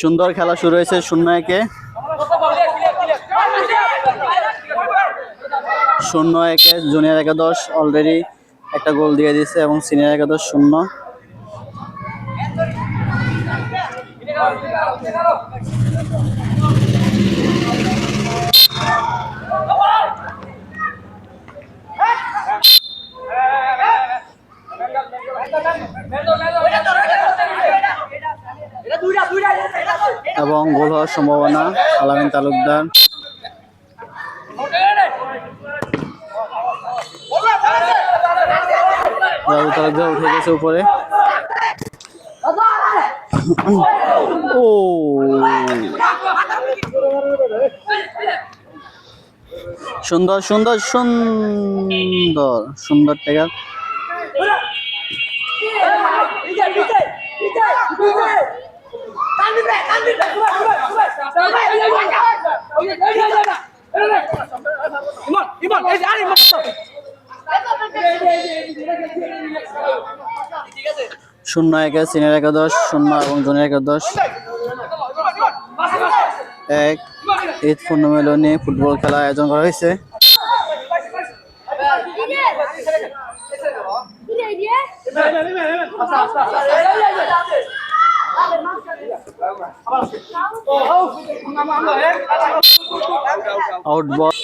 সুন্দর খেলা শুরু হয়েছে শূন্য একে শূন্য একে জুনিয়র একাদশ অলরেডি একটা গোল দিয়ে দিয়েছে এবং সিনিয়র একাদশ শূন্য এবং গোল হওয়ার সম্ভাবনা আলামিন তালুকদার। তালুকদার উঠে গেছে উপরে। ও। সুন্দর সুন্দর সুন্দর সুন্দর টেকার ইমন ইমন এই যে আরে শূন্য একে সিনিয়র একাদশ, শূন্য এবং জুনিয়র একাদশ। এক, ঈদ পূর্ণমিলনী ফুটবল খেলা আয়োজন করা হয়েছে। আউট বল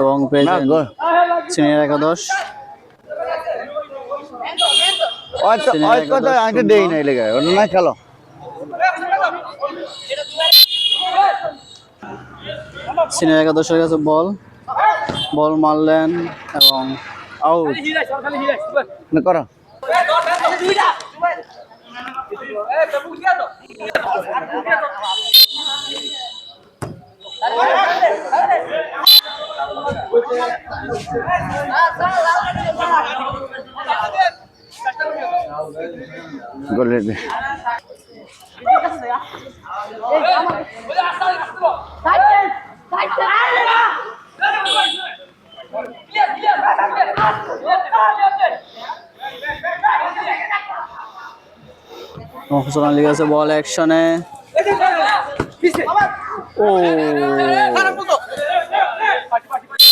এবং প্রেজেন্ট সিনিয়র একাদশ। সিনিয়র হয়তো একাদশ আমি শূন্য। দেই নাই লেগে ওটা না খেলো। সিনিয়র একাদশের কাছে বল। বল মারলেন এবং আউট। করো। গোলে দে হোসেন আলী কাছে বল অ্যাকশনে। ও।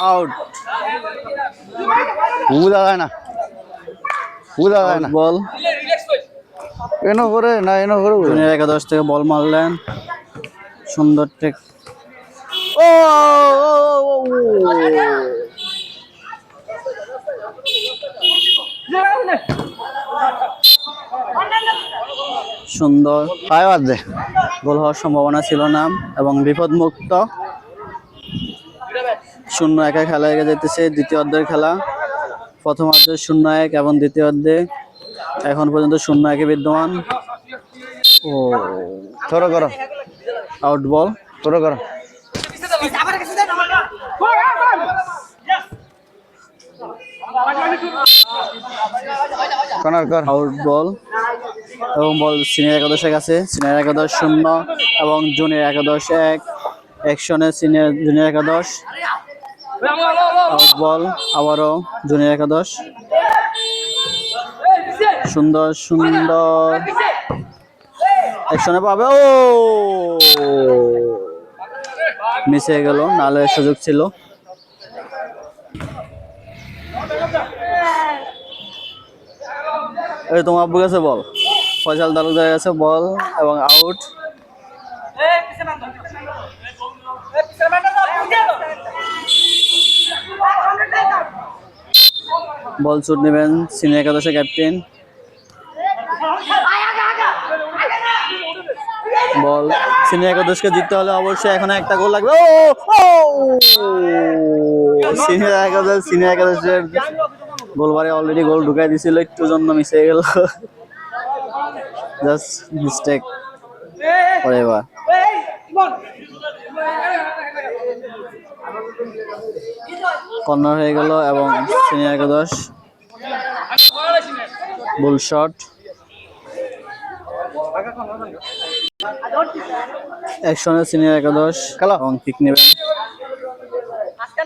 আউট। উদা গায় না। উদা গায় না। বল। এনো করে না এনো করে জুনিয়র একাদশ থেকে বল মারলেন। সুন্দর টেক ও সুন্দর। পায়ে বাদ দে। গোল হওয়ার সম্ভাবনা ছিল না এবং বিপদ মুক্ত শূন্য একা খেলা এগিয়ে যেতেছে দ্বিতীয় অর্ধের খেলা। প্রথম অর্ধে শূন্য এক এবং দ্বিতীয় অর্ধে এখন পর্যন্ত শূন্য একে বিদ্যমান। ও ছোট করো। Out ball. করো কর্নার কর। Out ball. এবং বল সিনিয়র একাদশের কাছে সিনিয়র একাদশ শূন্য এবং জুনিয়র একাদশ এক। একশনে সিনিয়র, জুনিয়র একাদশ। বল আবারও জুনিয়র একাদশ। সুন্দর সুন্দর। একশনে পাবে। ও! মিস হয়ে গেল, নালে সুযোগ ছিল। এই তোমার আব্বু কাছে বল। ফয়সাল তালুকদারের কাছে বল এবং আউট বল শুট নেবেন সিনিয়র একাদশের ক্যাপ্টেন বল সিনিয়র একাদশকে জিততে হলে অবশ্যই এখন একটা গোল লাগবে। ও সিনিয়র একাদশ সিনিয়র একাদশের গোলবারে অলরেডি গোল ঢুকাই দিছিল, একটু জন্য মিশে গেল। জাস্ট মিস্টেক ইমন কর্নার হয়ে গেল এবং সিনিয়র একাদশ। বুল শট একশনের সিনিয়র একাদশ খেলো। এবং কিক নেবেন।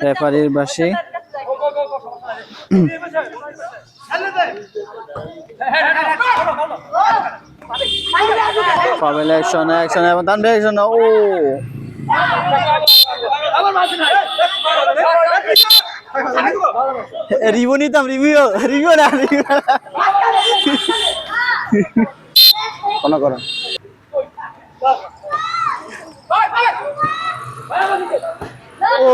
রেফারির বাসী একশনে একশনে এবং তানভীর একশনে ও রিভিউ নিতাম রিভিউ রিভিউ না রিভিউ কোনো করো ও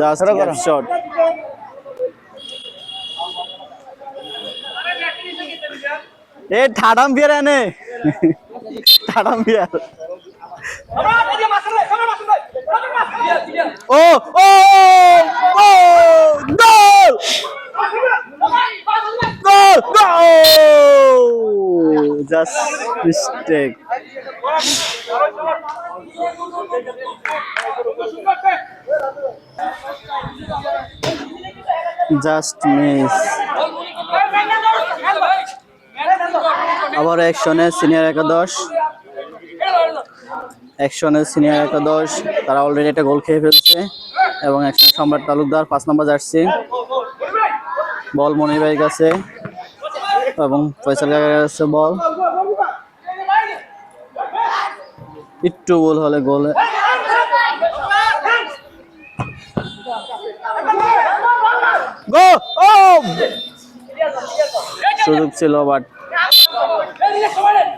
জাস্ট। শট এ ঠাডাম বিয়ার এনে। ঠাডাম বিয়ার। ও ও ও goal! Goal just mistake just miss আবার একশনে সিনিয়র একাদশ। একশনের সিনিয়র একাদশ, তারা অলরেডি একটা গোল খেয়ে ফেলছে। এবং একশন সম্রাট তালুকদার পাঁচ নম্বর জার্সি। বল মনির ভাইয়ের কাছে। এবং ফয়সাল কাকার কাছে বল। একটু গোল হলে গোল গো সুযোগ ছিল বাট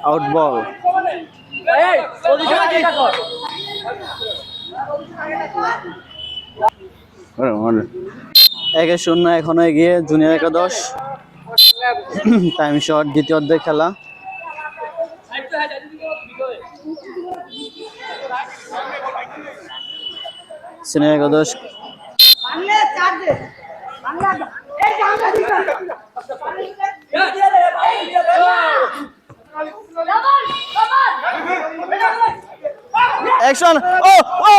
আউট বল এই পজিশনে কি কর করো, করো। একে শূন্য এখনও এগিয়ে জুনিয়র একাদশ। টাইম শট দ্বিতীয় অর্ধেক খেলা। সিনিয়র একাদশ। অ্যাকশন ও ও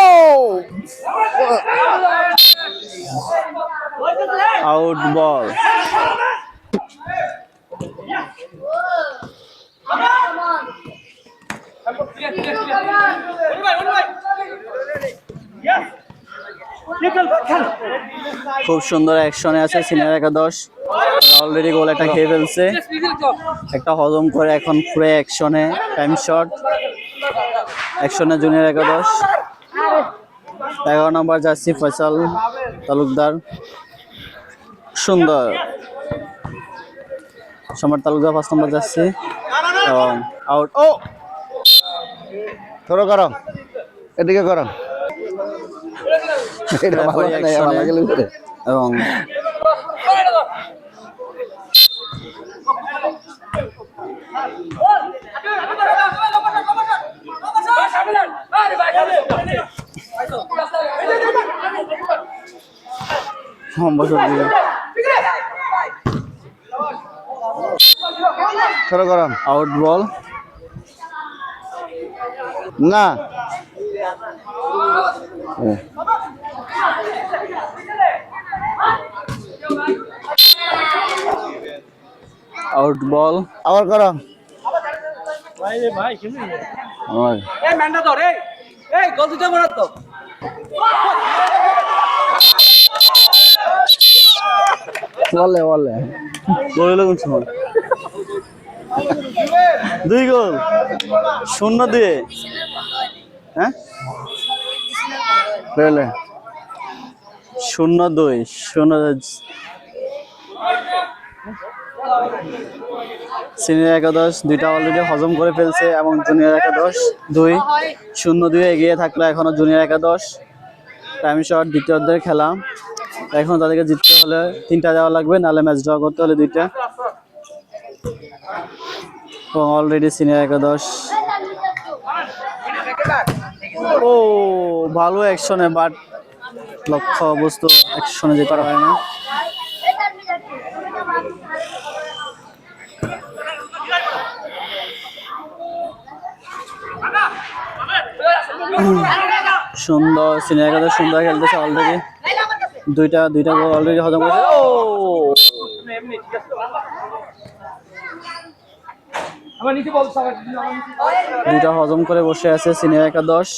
আউট বল খুব সুন্দর অ্যাকশনে আছে সিনিয়র একাদশ। অলরেডি গোল একটা খেয়ে ফেলছে। একটা হজম করে এখন পুরো অ্যাকশনে টাইম শট অ্যাকশনে জুনিয়র একাদশ। এগারো নম্বর জার্সি ফয়সাল তালুকদার। সুন্দর। সম্রাট তালুকদার পাঁচ নম্বর জার্সি। এবং আউট ও। থ্রো করো এদিকে করো এটা ভালো Referee না, action ভালো এ। গেলে করে। এবং আউট বল না। আউট বল আবার করো আমার এই ম্যান্ডা ধর এই এই গোল দিতে মনে তো বলে বলে। গোল হলো কোন সময় দুই গোল শূন্য দিয়ে। হ্যাঁ? শূন্য দুই শূন্য সিনিয়র একাদশ দুইটা অলরেডি হজম করে ফেলছে এবং জুনিয়র একাদশ দুই শূন্য দুই এগিয়ে থাকল এখনও জুনিয়র একাদশ। টাইম শট দ্বিতীয় অর্ধের খেলা। এখন তাদেরকে জিততে হলে তিনটা দেওয়া লাগবে, নাহলে ম্যাচ ড্র করতে হলে দুইটা। অলরেডি সিনিয়র একাদশ। ও, ভালো অ্যাকশনে বাট লক্ষ্য বস্তু অ্যাকশনে যেতে পারে না। সুন্দর সিনিয়র একাদশ সুন্দর খেলতেছে অলরেডি দুইটা দুইটা গোল অলরেডি হজম সবাই দুইটা হজম করে বসে আছে সিনিয়র একাদশ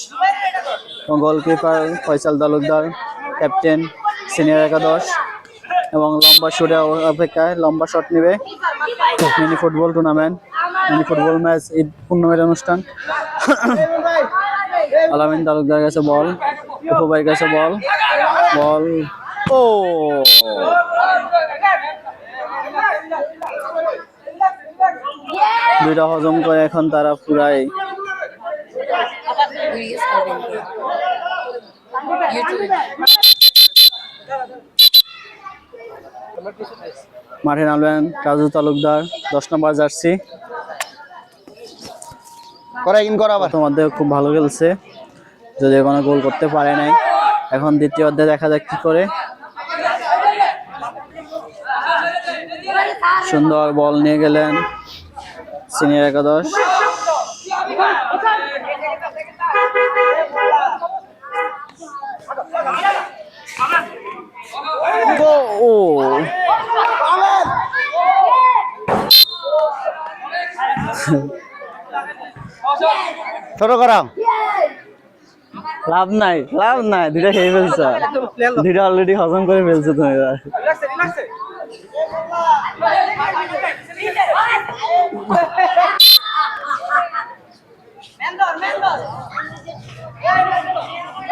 goalkeeper Faisal Talukdar captain senior একাদশ, এবং লম্বা শুটে অপেক্ষায় লম্বা শট নেবে mini football tournament mini football match Eid পূর্ণমের অনুষ্ঠান। আলামিন তালুকদার কাছে বল উপবাইয়ের কাছে বল বল ও। দুইটা হজম করে এখন তারা পুরাই মাঠে নামলেন রাজু তালুকদার দশ নম্বর জার্সি। করা কিন করা প্রথমার্ধে খুব ভালো খেলছে। যদি কোনো গোল করতে পারে নাই। এখন দ্বিতীয় অর্ধে দেখা যাক কি করে। সুন্দর বল নিয়ে গেলেন সিনিয়র একাদশ। ও ছোট করা। লাভ নাই লাভ নাই। দুইটা খেয়ে ফেলছো। দুইটা অলরেডি হজম করে ফেলছো তুমি।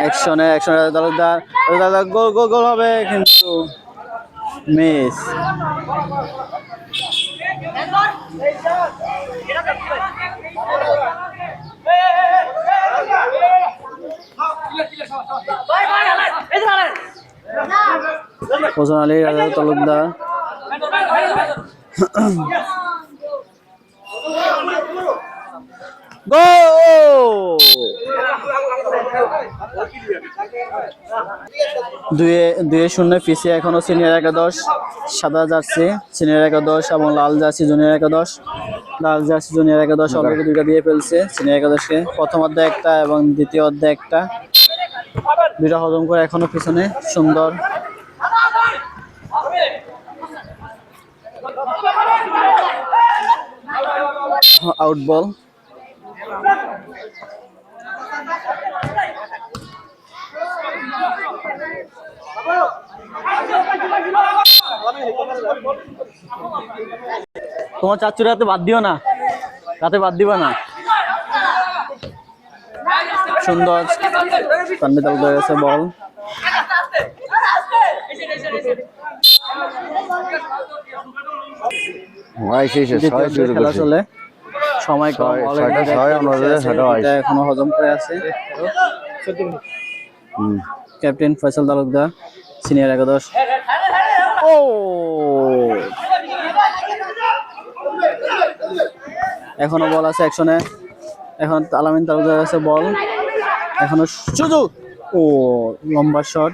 একশনে একশনে তালুকদার। তালুকদার গোল গোল গোল হবে কিন্তু মিস। হোসেন আলী রাজা তালুকদার। গোল দুয়ে দুয়ে শূন্য পিছিয়ে এখনও সিনিয়র একাদশ সাদা জার্সি সিনিয়র একাদশ এবং লাল জার্সি জুনিয়র একাদশ। লাল জার্সি জুনিয়র একাদশ অলরেডি দুইটা দিয়ে ফেলছে সিনিয়র একাদশকে। প্রথম অর্ধে একটা এবং দ্বিতীয় অর্ধে একটা। দুইটা হজম করে এখনও পিছনে সুন্দর আউট বল। তোমার চাচ্চু রাতে বাদ দিও না। রাতে বাদ দিবা না। সুন্দর। তালুকদার কাছে বল। খেলা চলে। সময় কম ছয়টা ছয়, আমাদের আছে, এখনও হজম করে আছে। ক্যাপ্টেন ফয়সাল তালুকদার সিনিয়র একাদশ। ও! এখনও বল আছে একশনে এখন আলামিন তালুকদার আছে বল। এখনও সুযোগ! ও লম্বা শট।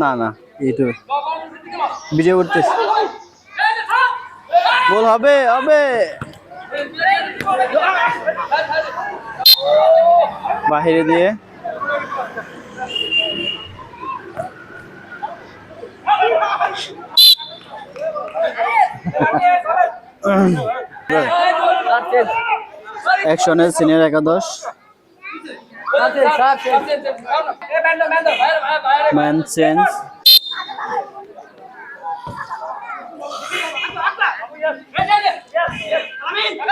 না না ইউটিউবে। ভিডিও করতেছি। বল হবে হবে। বাহিরে দিয়ে। একশনের সিনিয়র একাদশ। ম্যান চেঞ্জ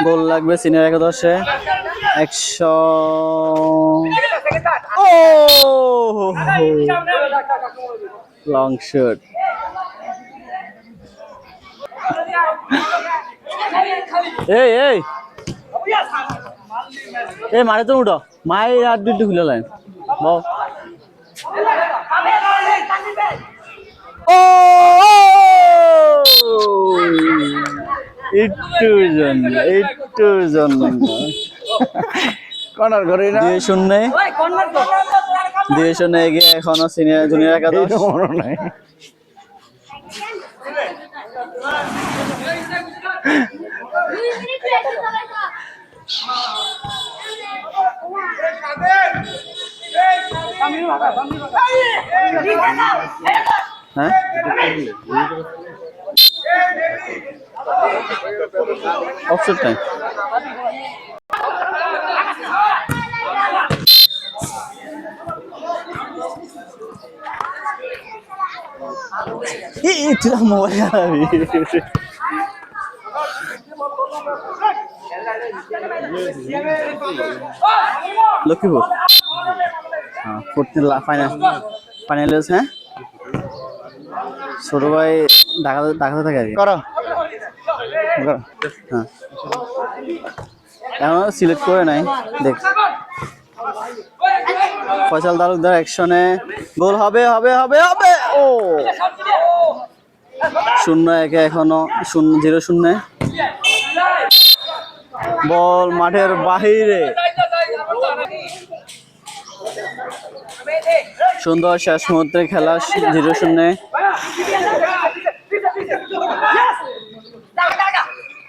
গোল লাগবে সিনিয়র একাদশে। একশো ও! লং শুট এই এই। এই মারে তো উঠো। মায়ের আর দুটো খুলে লাইন। বল ও একটু জন্য একটু জন্য। কর্নার করে না? দুই শূন্য দুই শূন্য এগিয়ে এখনও সিনিয়র জুনিয়র একাদশ? মনে নাই। হ্যাঁ অফসাইড টাইম এই তুই মোবাইল চালাবি লক্ষ্মীপুর হ্যাঁ Fourteen final final হ্যাঁ? ছোট ভাই ঢাকা ঢাকাতে থাকে আর কি। করো। হ্যাঁ। এখনও সিলেক্ট করে নাই দেখ। ফয়সাল তালুকদার অ্যাকশনে গোল হবে হবে হবে হবে! ও! শূন্য একে এখনও শূন্য জিরো শূন্য। বল মাঠের বাহিরে। সুন্দর শেষ মুহূর্তে খেলা জিরো শূন্যে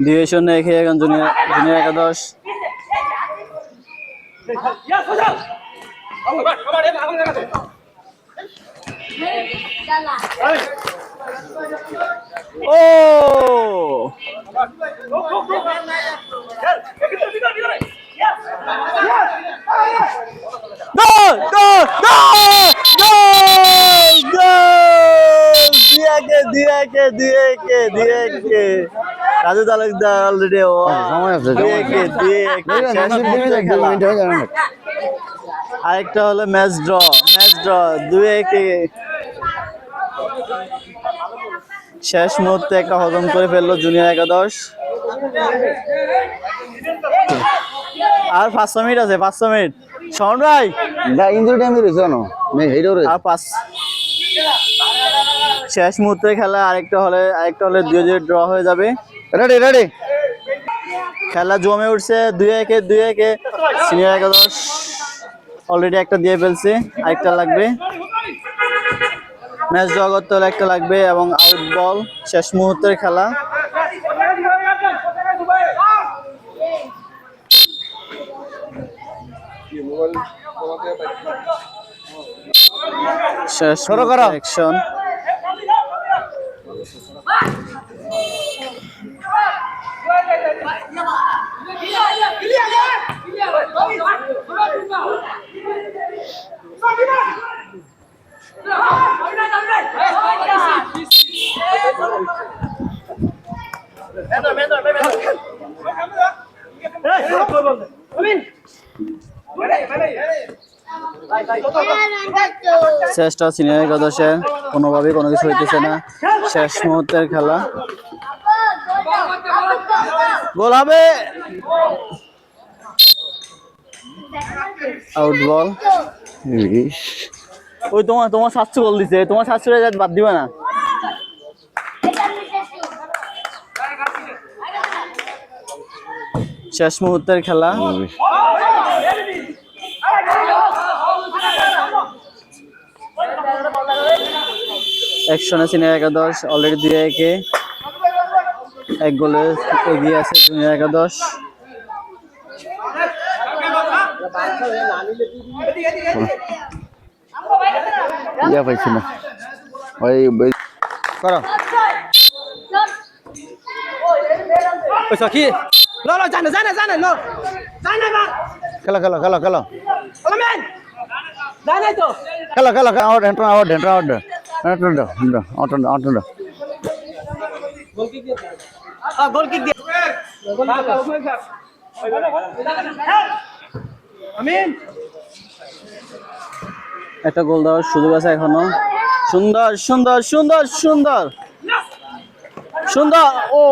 দুই শূন্য একে এখন জুনিয়র জুনিয়র একাদশ। ও! রাজু তালুকদার অলরেডি আরেকটা হলো ম্যাচ ড্র ম্যাচ ড্র দুই একে শেষ মুহূর্তে একটা হজম করে ফেলল জুনিয়র একাদশ। আর পাঁচশো মিনিট আছে পাঁচশো মিনিট। শরণ ভাই। যা ইঞ্জুরি টাইমে না রয়েছে আর পাঁচ। শেষ মুহূর্তে খেলা আরেকটা হলে আরেকটা হলে দুই দুই ড্র হয়ে যাবে। রেডি রেডি খেলা জমে উঠছে দুই একে দুই একে। সিনিয়র একাদশ অলরেডি একটা দিয়ে ফেলছে আরেকটা লাগবে। ম্যাচ হলে একটা লাগবে এবং আউট বল শেষ মুহূর্তের খেলা। শেষ শুরু করো। অ্যাকশন চেষ্টা সিনিয়র একাদশের কোনোভাবেই কোনো কিছু হইতেছে না। শেষ মুহূর্তের খেলা। গোল হবে! আউট বল ওই তোমার তোমার সাতশো বল দিছে। তোমার সাতশো বাদ দিবে না। শেষ মুহূর্তের খেলা। একশনে সিনিয়র একাদশ অলরেডি দুই একে। এক গোলে এগিয়ে আছে জুনিয়র একাদশ। ইয়া পাইছি না। ওই করো। ওই কি লো লো জানে জানে জানে লো। জানে না। খেলো খেলো খেলো খেলো। ওলা জানে তো। খেলো খেলো খেলো out enter out enter out দিয়ে। একটা গোল দেওয়ার সুযোগ আছে এখনও। সুন্দর সুন্দর সুন্দর সুন্দর। সুন্দর ও।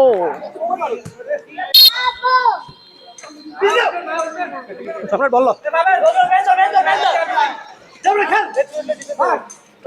বলল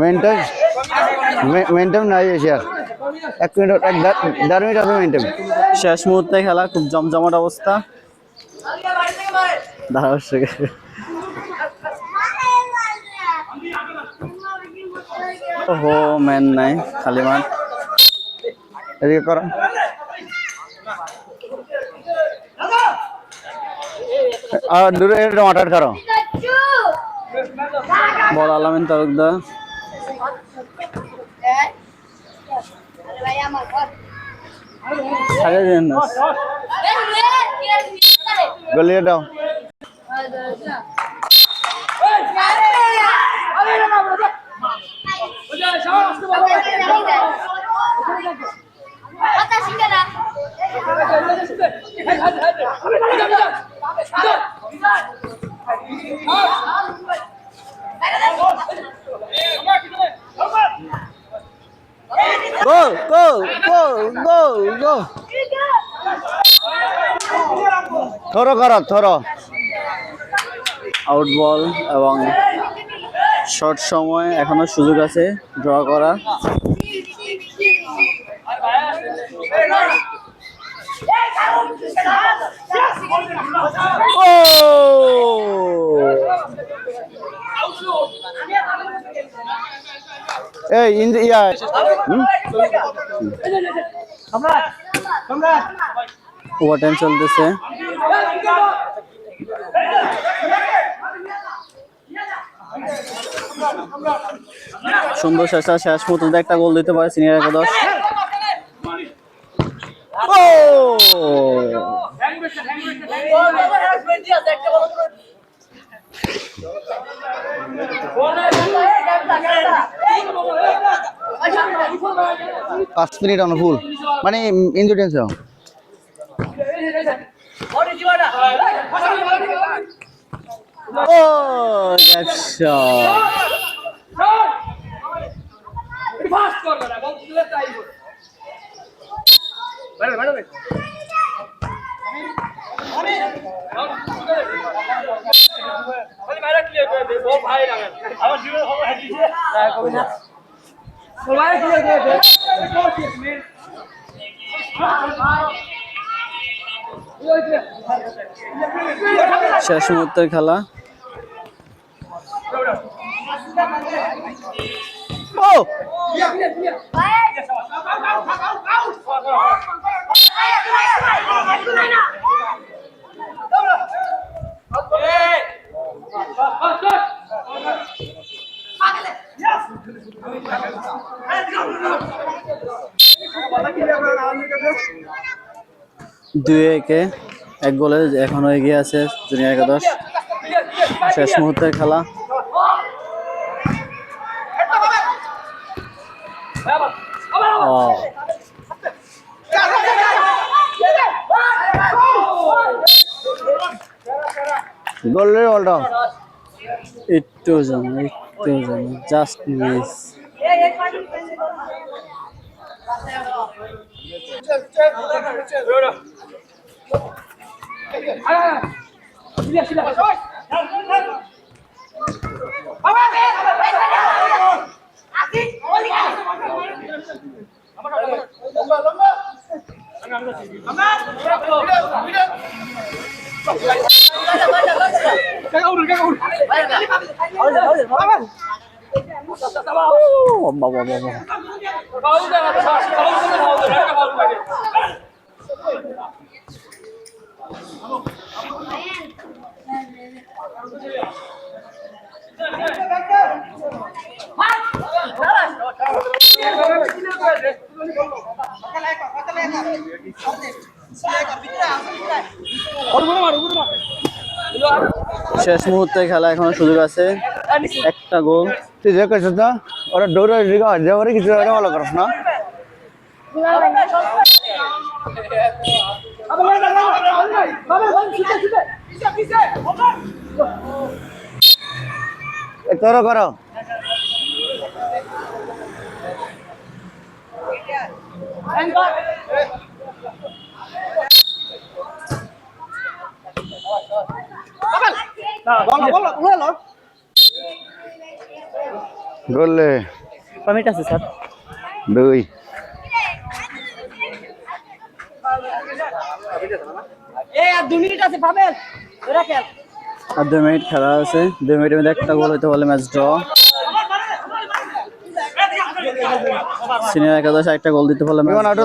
মেনটেন মেনটেন নাই এসে আর এক মিনিট এক দেড় মিনিট হবে মেনটেন শেষ মুহূর্তে খেলা খুব জমজমাট অবস্থা। দাঁড়াও ওহো ম্যান নাই খালি মাঠ। এদিকে করো। আর দূরে টমাটার করো। বল আলামিন তালুকদার ছাড়িয়ে দিন না গলিয়ে দাও গো go go go go throw করো থরো আউট বল এবং শর্ট সময় এখনও সুযোগ আছে ড্র করা ও এই ইন ইয়া। হুম? ওভার টাইম চলতেছে। সুন্দর শেষা শেষ পর্যন্ত একটা গোল দিতে পারে সিনিয়র একাদশ। ও! পাঁচ মিনিট অনুকূল। মানে ইনজুরিয়েন্স ও দ্যাটস শট ফাস্ট করবে না বল তাই ম্যাডাম শেষ মুহূর্তের খেলা। ও! দুই একে এক গোলে এখনও এগিয়ে আছে জুনিয়র একাদশ। শেষ মুহূর্তের খেলা। ও গোলের অলটা একটু জন একটু জন জাস্ট মিস বাবা বাবা শেষ মুহূর্তে খেলা এখনও সুযোগ আছে। একটা গোল। তুই যে কইছিস না ওরা দৌড়ে দিকে যে ওরে কিছু ওরা ভালো করস না? তোর করো। গোলে কমিট আছে। স্যার? দুই। আর দুই মিনিট খেলা আছে। দুই মিনিটের মধ্যে একটা গোল হইতে পারলে ম্যাচ ড্র। সিনিয়র একাদশ একটা গোল দিতে পারলে ইমন আটো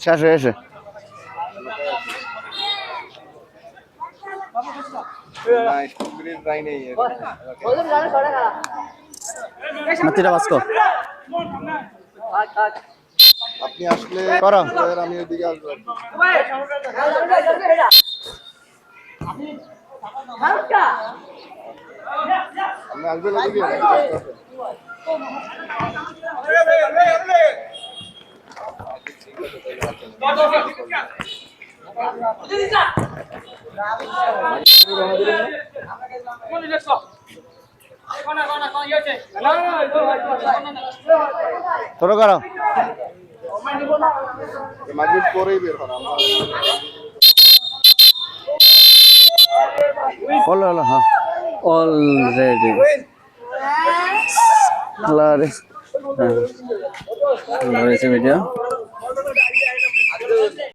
শেষ হয়ে গেছে। মাতিটা বাস্কো আপনি আসলে করো। আমি ওইদিকে আসব। আপনি আসবেন ওইদিকে তোর করো। মাগরিব পরেই বের আমরা হলো হলো হ্যাঁ অলরেডি হ্যাঁ ভিডিও